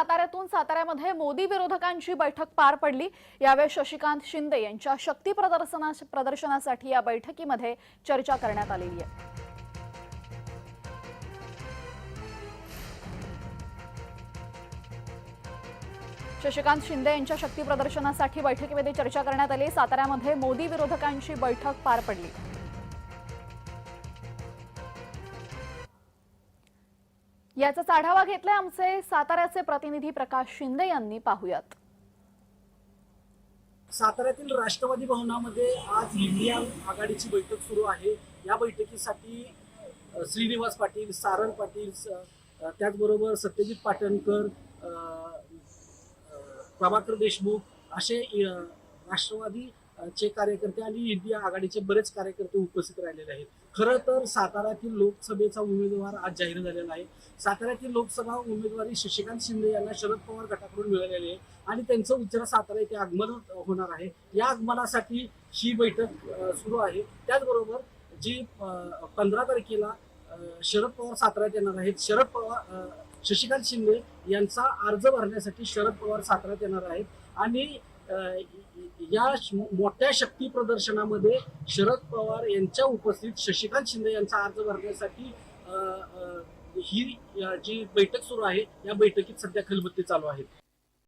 साताऱ्यातून साताऱ्यामध्ये मोदी विरोधकांची बैठक पार पडली. यावेळी शशिकांत शिंदे यांच्या शक्ती प्रदर्शना प्रदर्शनासाठी या बैठकीमध्ये चर्चा करण्यात आलेली आहे. शशिकांत शिंदे यांच्या शक्ती प्रदर्शनासाठी बैठकीमध्ये चर्चा करण्यात आली. साताऱ्यामध्ये मोदी विरोधकांची बैठक पार पडली. याचाच आढावा घेतलाय आमचे साताऱ्याचे प्रतिनिधी प्रकाश शिंदे यांनी. पाहुयात. साताऱ्यातील राष्ट्रवादी भवनामध्ये आज इंडिया आघाडीची बैठक सुरू आहे. या बैठकीसाठी श्रीनिवास पाटील सारंग पाटील त्याचबरोबर सत्यजित पाटणकर प्रभाकर देशमुख असे राष्ट्रवादी चे कार्यकर्ते आणि इंडिया आघाडीचे बरेच कार्यकर्ते उपस्थित राहिलेले आहेत. खरं तर साताऱ्यातील लोकसभेचा उमेदवार आज जाहीर झालेला आहे. साताऱ्यातील लोकसभा उमेदवारी शशिकांत शिंदे यांना शरद पवार गटाकडून मिळालेली आहे आणि त्यांचं उच्चार सातारा येथे आगमन होणार आहे. या आगमनासाठी ही बैठक सुरू आहे त्याचबरोबर जी पंधरा तारखेला शरद पवार साताऱ्यात येणार आहेत. शरद पवार शशिकांत शिंदे यांचा अर्ज भरण्यासाठी शरद पवार साताऱ्यात येणार आहेत. आणि या मोठ्या शक्ती प्रदर्शनामध्ये शरद पवार यांच्या उपस्थित शशिकांत शिंदे यांचा अर्ज भरण्यासाठी ही जी बैठक सुरू आहे या बैठकीत सध्या खलबत्ती चालू आहेत.